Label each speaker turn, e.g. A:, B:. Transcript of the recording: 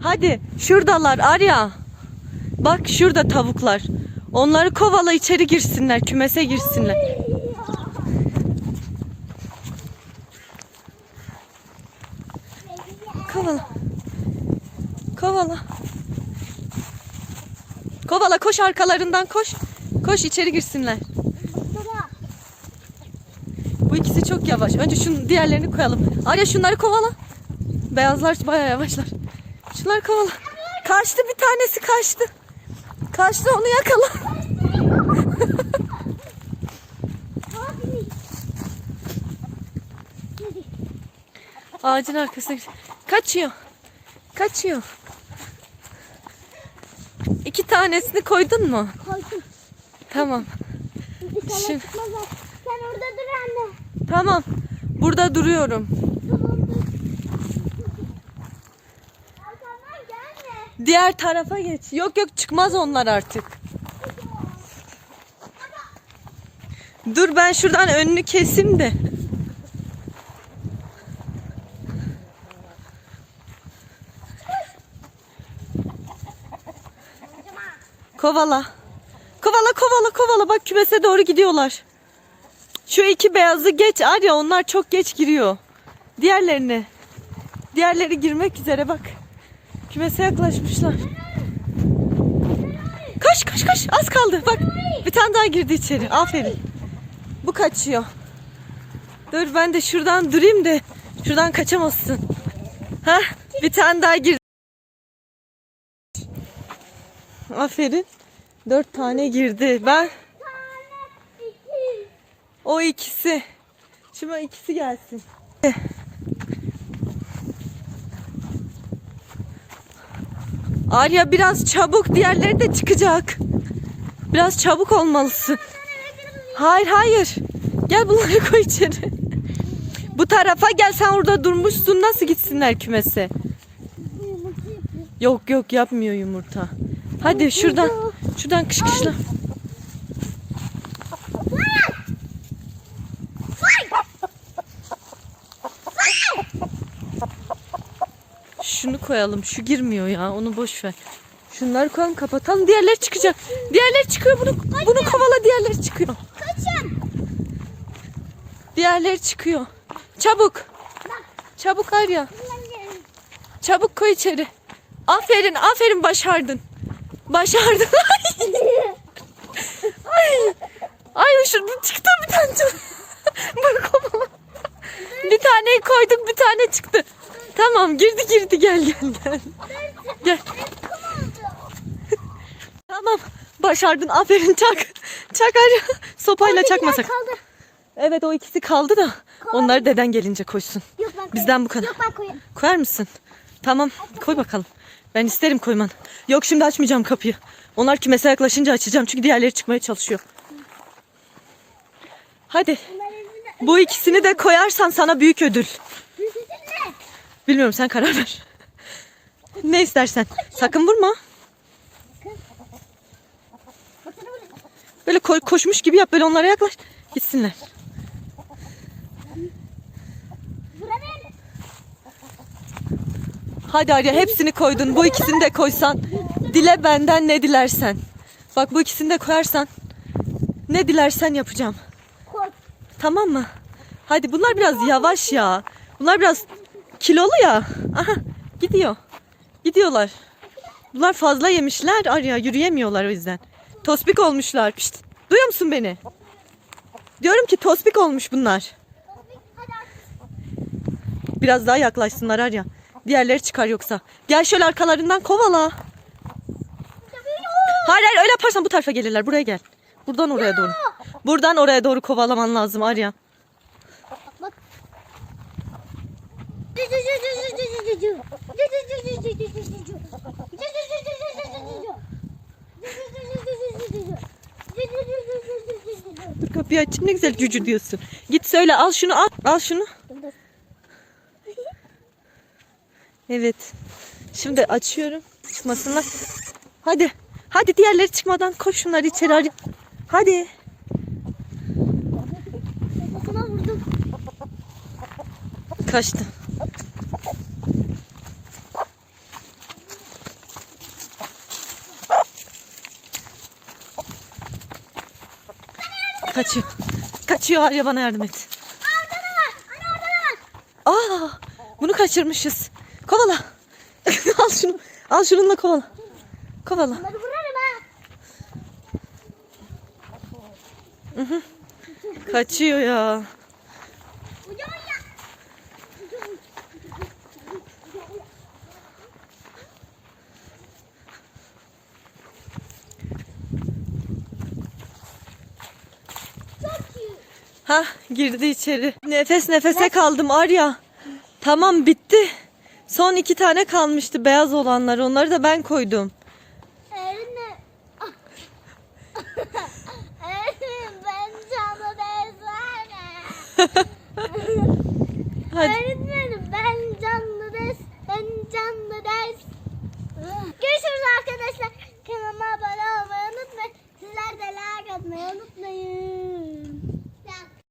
A: Hadi şuradalar Arya. Bak şurada tavuklar. Onları kovala içeri girsinler, kümese girsinler. Kovala. Kovala. Kovala koş arkalarından koş. Koş içeri girsinler. Bu ikisi çok yavaş. Önce şunun diğerlerini koyalım. Arya şunları kovala. Beyazlar bayağı yavaşlar. Şunları kovala. Kaçtı bir tanesi kaçtı. Kaçtı onu yakala. Ağacın arkasına. Kaçıyor. Kaçıyor. İki tanesini koydun mu?
B: Koydum.
A: Tamam. Şimdi-.
B: Sen orada dur anne.
A: Tamam. Burada duruyorum.
B: Tamam dur. Arkamdan gelme.
A: Diğer tarafa geç. Yok yok çıkmaz onlar artık. Dur ben şuradan önünü kesim de. Kovala. Kovala kovala kovala bak kümese doğru gidiyorlar. Şu iki beyazı geç Arya onlar çok geç giriyor. Diğerlerini. Diğerleri girmek üzere bak. Kümese yaklaşmışlar. Koş koş koş az kaldı bak. Bir tane daha girdi içeri. Aferin. Bu kaçıyor. Dur ben de şuradan durayım da şuradan kaçamazsın. Ha? Bir tane daha girdi. Aferin. Dört tane girdi. Ben o ikisi. Şimdi ikisi gelsin. Arya biraz çabuk. Diğerleri de çıkacak. Biraz çabuk olmalısın. Hayır hayır. Gel bunları koy içeri. Bu tarafa gel sen orada durmuşsun. Nasıl gitsinler kümese? Yok yok yapmıyor yumurta. Hadi şuradan şuradan kışkışla. Şunu koyalım. Şu girmiyor ya. Onu boş ver. Şunları koyalım kapatalım. Diğerleri çıkacak. Diğerleri çıkıyor. Bunu bunu kovala diğerleri çıkıyor.
B: Kaçın.
A: Diğerleri çıkıyor. Çabuk. Çabuk Arya. Çabuk koy içeri. Aferin, aferin başardın. Başardın. Ay. Ay şu bu çıktı bir tane. Bunu kovala. Bir taneyi koyduk, bir tane çıktı. Tamam, girdi girdi gel gel gel. Gel. Tamam. Başardın. Aferin çak. Çak Arya. Sopayla çakmasak.
B: Kaldı.
A: Evet o ikisi kaldı da. Onları deden gelince koysun.
B: Yok ben koyayım.
A: Bizden bu kadar.
B: Yok ben koyayım.
A: Koyar mısın? Tamam koy bakalım. Ben isterim koyman. Yok şimdi açmayacağım kapıyı. Onlar kümese yaklaşınca açacağım çünkü diğerleri çıkmaya çalışıyor. Hadi. Bu ikisini de koyarsan sana büyük ödül. Bilmiyorum sen karar ver. Ne istersen. Sakın vurma. Böyle ko- koşmuş gibi yap. Böyle onlara yaklaş. Gitsinler. Hadi Arya hepsini koydun. Bu ikisini de koysan. Dile benden ne dilersen. Bak bu ikisini de koyarsan. Ne dilersen yapacağım. Tamam mı? Hadi bunlar biraz yavaş ya. Bunlar biraz kilolu ya. Aha gidiyor. Gidiyorlar. Bunlar fazla yemişler Arya yürüyemiyorlar o yüzden. Tospik olmuşlar. Pişt, duyuyor musun beni? Diyorum ki tospik olmuş bunlar. Biraz daha yaklaşsınlar Arya. Diğerleri çıkar yoksa. Gel şöyle arkalarından kovala. Hayır hayır öyle yaparsan bu tarafa gelirler. Buraya gel. Buradan oraya doğru. Buradan oraya doğru kovalaman lazım Arya. Dur kapıyı açayım ne güzel cücü diyorsun. Git söyle al şunu al. Al şunu. Evet. Şimdi açıyorum. Çıkmasınlar. Hadi. Hadi diğerleri çıkmadan koş şunları içeri. Hadi.
B: Vurdum.
A: Kaçtı. Kaçıyor. Kaçıyor Arya bana yardım et. Aa, bunu kaçırmışız. Kovala. al şunu. Al şununla kovala. Kovala. Kaçıyor ya.
B: Ucu ya. Çok iyi.
A: Ha girdi içeri. Nefes nefese kaldım Arya. Tamam bitti. Son iki tane kalmıştı beyaz olanlar. Onları da ben koydum.
B: Eline. Eline ben canlı desene.
A: Hadi.
B: Öğretmenim